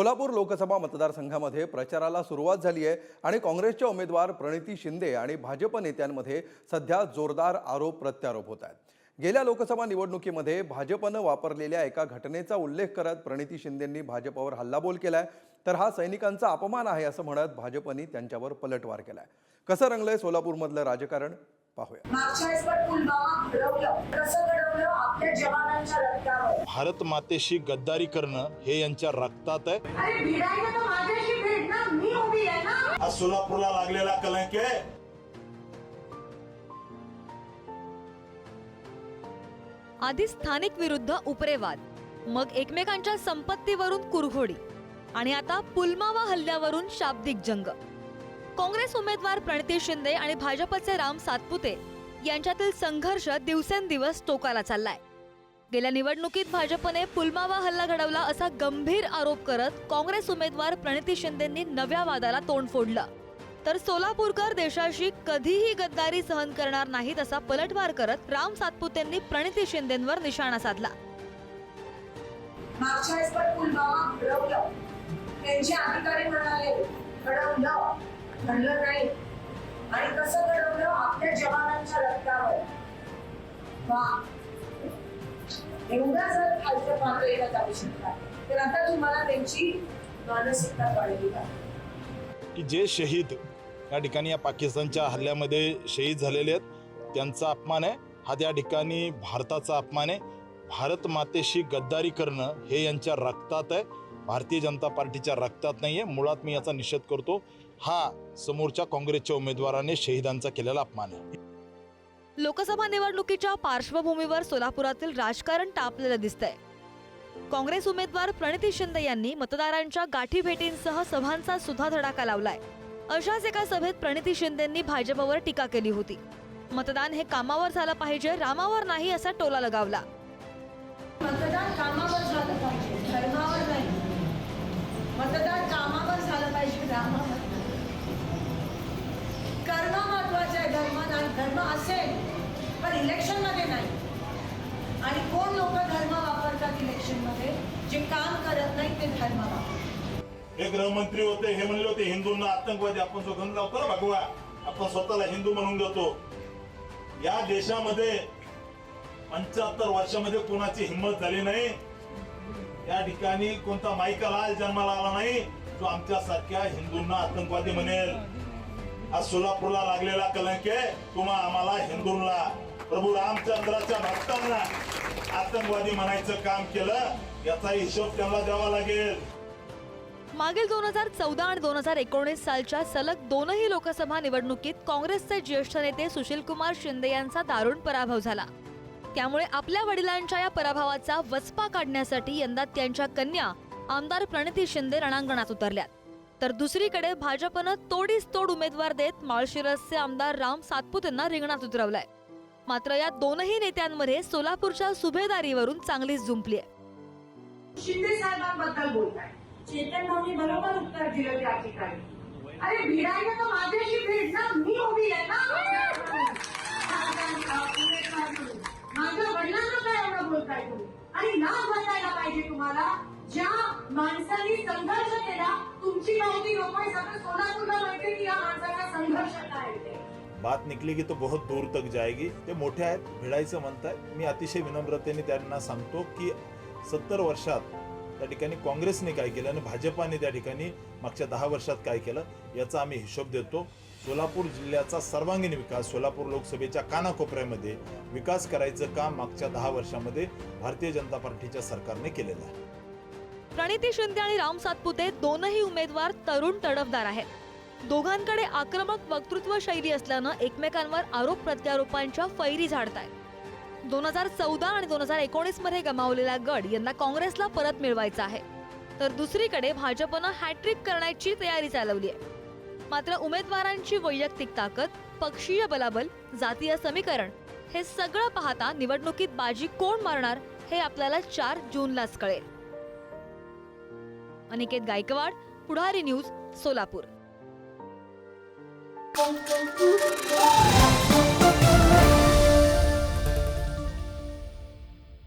सोलापूर लोकसभा मतदारसंघामध्ये प्रचाराला सुरुवात झाली आहे आणि काँग्रेसच्या उमेदवार प्रणिती शिंदे आणि भाजप नेत्यांमध्ये सध्या जोरदार आरोप प्रत्यारोप होत आहेत. गेल्या लोकसभा निवडणुकीमध्ये भाजपनं वापरलेल्या एका घटनेचा उल्लेख करत प्रणिती शिंदेंनी भाजपवर हल्लाबोल केलाय. तर हा सैनिकांचा अपमान आहे असं म्हणत भाजपनी त्यांच्यावर पलटवार केलाय. कसं रंगलंय सोलापूरमधलं राजकारण? पाहूया. भारत मातेशी गद्दारी करणं हे यांच्या रक्तात आहे. अरे भिडायला तर माझ्याशी भेट ना मी उभी आहे ना? सोलापूरला लागलेला कलंक आहे. आधी स्थानिक विरुद्ध उपरेवाद मग एकमेकांच्या संपत्तीवरून कुरघोडी आणि आता पुलवामा हल्ल्यावरून शाब्दिक जंग. काँग्रेस उमेदवार प्रणिती शिंदे आणि भाजपचे राम सातपुते यांच्यातील संघर्ष दिवसेंदिवस टोकाला चाललाय. गेल्या निवडणुकीत भाजपने पुलमावा हल्ला घडवला असा गंभीर आरोप करत काँग्रेस उमेदवार प्रणिती शिंदेंनी नव्या वादाला तोंड फोडलं. तर सोलापूरकर देशाशी कधीही गद्दारी सहन करणार नाहीत असा पलटवार करत राम सातपुतेंनी प्रणिती शिंदेंवर निशाणा साधला. मागच्या वेळेस पण पुलवामा घडवलं. त्यांचे अधिकारी म्हणाले घडवलं. घडलं नाही. आणि कसं घडवलं? आपल्या जवानांच्या रक्तावर. वा. एवढा जर खालच्या पातळीला जाऊ शकता तर आता तुम्हाला त्यांची मानसिकता कळली का? की जे शहीद या ठिकाणी या पाकिस्तानच्या हल्ल्यामध्ये शहीद झालेले आहेत त्यांचा अपमान आहे. हा त्या ठिकाणी भारताचा अपमान आहे. भारत मातेशी गद्दारी करणं हे यांच्या रक्तात आहे. भारतीय जनता पार्टीच्या रक्तात नाही आहे मुळात मी याचा निषेध करतो हा समोरच्या काँग्रेसच्या उमेदवाराने शहीदांचा केलेला अपमान आहे. लोकसभा निवडणुकीच्या पार्श्वभूमीवर सोलापुरातील राजकारण तापलेलं दिसतंय. काँग्रेस उमेदवार प्रणिती शिंदे यांनी मतदारांच्या गाठी भेटींसह सभांचा सुद्धा धडाका लावलाय. अशाच एका सभेत प्रणिती शिंदेंनी भाजपवर टीका केली होती. मतदान हे कामावर झालं पाहिजे रामावर नाही असा टोला लगावला. मतदान कामावर झालं पाहिजे धर्मावर नाही. मतदान कामावर झालं पाहिजे रामावर करणं महत्वाचं आहे धर्म असेल पण इलेक्शनमध्ये नाही. आणि कोण लोक धर्म वापरतात इलेक्शनमध्ये जे काम करत नाही ते धर्म वापरतात. हे गृहमंत्री होते हे म्हणले होते हिंदूंना आतंकवादी आपण जो गंध लावतो ना भगवा. आपण स्वतःला हिंदू म्हणून घेतो या देशामध्ये पंच्याहत्तर वर्षामध्ये कोणाची हिंमत झाली नाही? या ठिकाणी कोणता माईका लाल जन्माला आला नाही? जो आमच्यासारख्या हिंदूंना आतंकवादी म्हणेल. आज सोलापूरला लागलेला कलंक आहे. तुम्हा आम्हाला हिंदूंना प्रभू रामचंद्राच्या भक्तांना आतंकवादी म्हणायचं काम केलं याचा हिशोब त्यांना द्यावा लागेल. मागील दोन हजार चौदा आणि दोन हजार एकोणीस सालच्या सलग दोनही लोकसभा निवडणुकीत काँग्रेसचे ज्येष्ठ नेते सुशीलकुमार शिंदे यांचा दारुण पराभव झाला. त्यामुळे आपल्या वडिलांच्या या पराभवाचा वचपा काढण्यासाठी यंदा त्यांच्या कन्या आमदार प्रणिती शिंदे रणांगणात उतरल्यात. तर दुसरीकडे भाजपनं तोडीस तोड उमेदवार देत माळशिरसचे आमदार राम सातपुतेंना रिंगणात उतरवलाय. मात्र या दोनही नेत्यांमध्ये सोलापूरच्या सुभेदारीवरून चांगलीच जुंपली आहे. शिंदे साहेबांबद्दल बोलताय. चेतन भाऊनी बरोबर उत्तर दिलं त्या ठिकाणी. अरे भिडायला तर माझ्याशी भेट ना मी उभी आहे ना? माझ्या वडिलांना काय एवढं बोलताय तुम्ही? आणि ना वाटायला पाहिजे तुम्हाला? ज्या माणसाने संघर्ष केला तुमची माहिती लोकांनी सगळं सोलापूरला माहिती की या माणसाचा संघर्ष काय बात निकली की तो बहुत दूर तक जाएगी. ते मोठे आहेत भिडायचं म्हणतात मी अतिशय विनम्रतेने त्यांना सांगतो की सत्तर वर्षात त्या ठिकाणी काँग्रेसने काय केलं आणि भाजपाने त्या ठिकाणी मागच्या दहा वर्षात काय केलं याचा आम्ही हिशोब देतो. सोलापूर जिल्ह्याचा सर्वांगीण विकास सोलापूर लोकसभेच्या कानाकोपऱ्यामध्ये विकास करायचं काम मागच्या दहा वर्षामध्ये भारतीय जनता पार्टीच्या सरकारने केलेलं आहे. प्रणिती शिंदे आणि राम सातपुते दोनही उमेदवार तरुण तडफदार आहेत. दोघांकडे आक्रमक वक्तृत्व शैली असल्यानं एकमेकांवर आरोप प्रत्यारोपांच्या फैरी झाडतायत. दोन हजार चौदा आणि दोन हजार एकोणीसमध्ये गमावलेला गड यंदा काँग्रेसला परत मिळवायचा आहे. तर दुसरीकडे भाजपनं हॅट्रिक करण्याची तयारी चालवली आहे मात्र उमेदवारांची वैयक्तिक ताकद पक्षीय बलाबल जातीय समीकरण हे सगळं पाहता निवडणुकीत बाजी कोण मारणार हे आपल्याला चार जूनलाच कळेल. अनिकेत गायकवाड पुढारी न्यूज सोलापूर.